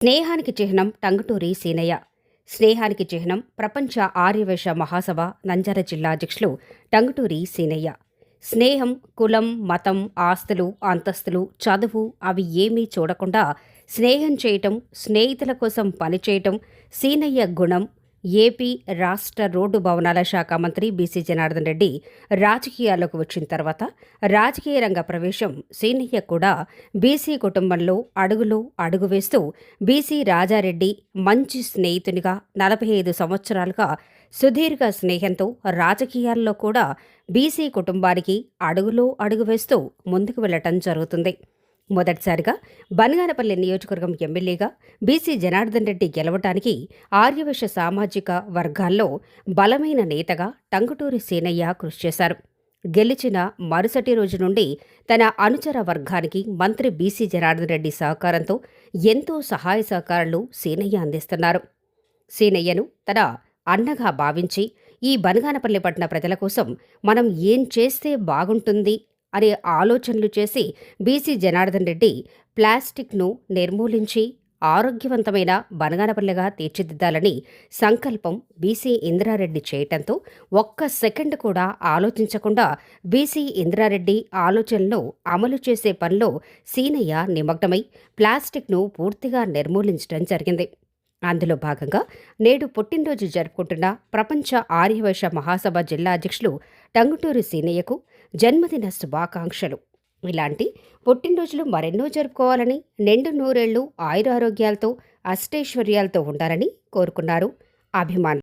స్నేహానికి చిహ్నం టంగుటూరి సీనయ్య. స్నేహానికి చిహ్నం ప్రపంచ ఆర్యవేష మహాసభ నంజార జిల్లా అధ్యక్షులు టంగుటూరి సీనయ్య. స్నేహం కులం మతం ఆస్తులు అంతస్తులు చదువు అవి ఏమీ చూడకుండా స్నేహం చేయటం స్నేహితుల కోసం పనిచేయటం సీనయ్య గుణం ఏపీ రాష్ట్ర రోడ్డు భవనాల శాఖ మంత్రి బీసీ జనార్దన్ రెడ్డి రాజకీయాల్లోకి వచ్చిన తర్వాత రాజకీయ రంగ ప్రవేశం సీనయ్య కూడా బీసీ కుటుంబంలో అడుగులో అడుగు వేస్తూ బీసీ రాజారెడ్డి మంచి స్నేహితునిగా నలభై ఐదు సంవత్సరాలుగా సుదీర్ఘ స్నేహంతో రాజకీయాల్లో కూడా బీసీ కుటుంబానికి అడుగులో అడుగు వేస్తూ ముందుకు వెళ్ళటం జరుగుతుంది. మొదటిసారిగా బనగానపల్లి నియోజకవర్గం ఎమ్మెల్యేగా బీసీ జనార్దన్ రెడ్డి గెలవటానికి ఆర్యవేశ సామాజిక వర్గాల్లో బలమైన నేతగా టంగుటూరి సీనయ్య కృషి చేశారు. గెలిచిన మరుసటి రోజు నుండి తన అనుచర వర్గానికి మంత్రి బీసీ జనార్దన్ రెడ్డి సహకారంతో ఎంతో సహాయ సహకారాలు సీనయ్య అందిస్తున్నారు. సీనయ్యను తన అన్నగా భావించి ఈ బనగానపల్లి పట్టణ ప్రజల కోసం మనం ఏం చేస్తే బాగుంటుంది అనే ఆలోచనలు చేసి బీసీ జనార్దన్ రెడ్డి ప్లాస్టిక్ను నిర్మూలించి ఆరోగ్యవంతమైన బనగానపల్లెగా తీర్చిదిద్దాలని సంకల్పం బీసీ ఇంద్రారెడ్డి చేయటంతో ఒక్క సెకండ్ కూడా ఆలోచించకుండా బీసీ ఇంద్రారెడ్డి ఆలోచనలు అమలు చేసే పనిలో సీనయ్య నిమగ్నమై ప్లాస్టిక్ను పూర్తిగా నిర్మూలించడం జరిగింది. అందులో భాగంగా నేడు పుట్టినరోజు జరుపుకుంటున్న ప్రపంచ ఆర్యవైశ్య మహాసభ జిల్లా అధ్యక్షులు టంగుటూరి సీనయ్యకు జన్మదిన శుభాకాంక్షలు. ఇలాంటి పుట్టినరోజులు మరెన్నో జరుపుకోవాలని నిండు నూరేళ్ళు ఆయురారోగ్యాలతో అష్టైశ్వర్యాలతో ఉండాలని కోరుకున్నారు. అభిమానులు.